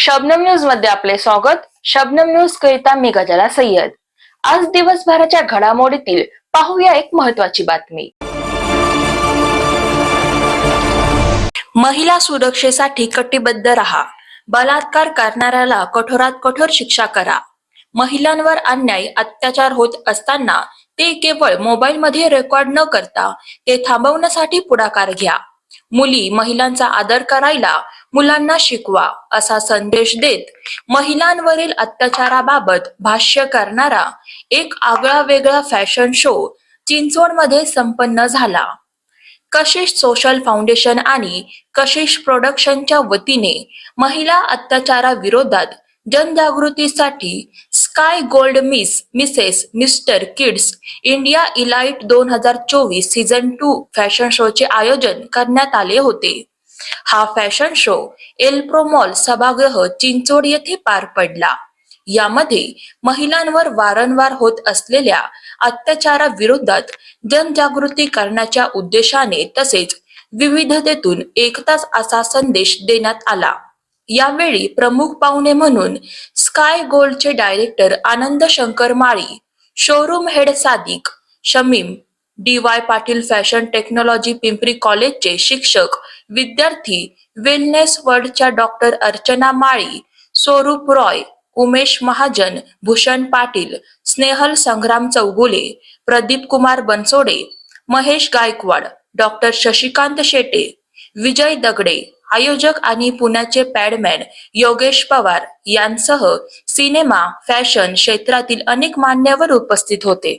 शबनम न्यूजमध्ये आपले स्वागत. शबनम न्यूज करिता मी गजाला सय्यद. आज दिवसभराच्या घडामोडीतील पाहूया एक महत्वाची बातमी. महिला सुरक्षेसाठी कटिबद्ध रहा. बलात्कार करणाऱ्याला कठोरात कठोर शिक्षा करा. महिलांवर अन्याय अत्याचार होत असताना ते केवळ मोबाईल मध्ये रेकॉर्ड न करता ते थांबवण्यासाठी पुढाकार घ्या. मुली महिलांचा आदर करायला मुलांना शिकवा असा संदेश देत महिलांवरील अत्याचाराबाबत भाष्य करणारा एक आगळा वेगळा फॅशन शो चिंचवडमध्ये संपन्न झाला. कशिश सोशल फाउंडेशन आणि कशिश प्रोडक्शनच्या वतीने महिला अत्याचाराविरोधात जनजागृतीसाठी sky gold miss Mrs Mr kids India elite दोन हजार चोवीस सीझन टू फॅशन शोचे आयोजन करण्यात आले होते. हा फॅशन शो एल्प्रो मॉल सभागृह चिंचोड येथे पार पडला. यामध्ये महिलांवर वारंवार होत असलेल्या अत्याचाराविरोधात जनजागृती करण्याच्या उद्देशाने तसेच विविधतेतून एकताच असा संदेश देण्यात आला. यावेळी प्रमुख पाहुणे म्हणून sky गोल्डचे director Anand Shankar Mali showroom head Sadiq Shamim D Y Patil fashion technology Pimpri कॉलेजचे शिक्षक विद्यार्थी वेलनेस वर्ल्डच्या डॉक्टर अर्चना माळी स्वरूप रॉय उमेश महाजन भूषण पाटील स्नेहल संग्राम चौगुले प्रदीप कुमार बनसोडे महेश गायकवाड डॉक्टर शशिकांत शेटे विजय दगडे आयोजक आणि पुण्याचे पॅडमॅन योगेश पवार यांसह सिनेमा फॅशन क्षेत्रातील अनेक मान्यवर उपस्थित होते.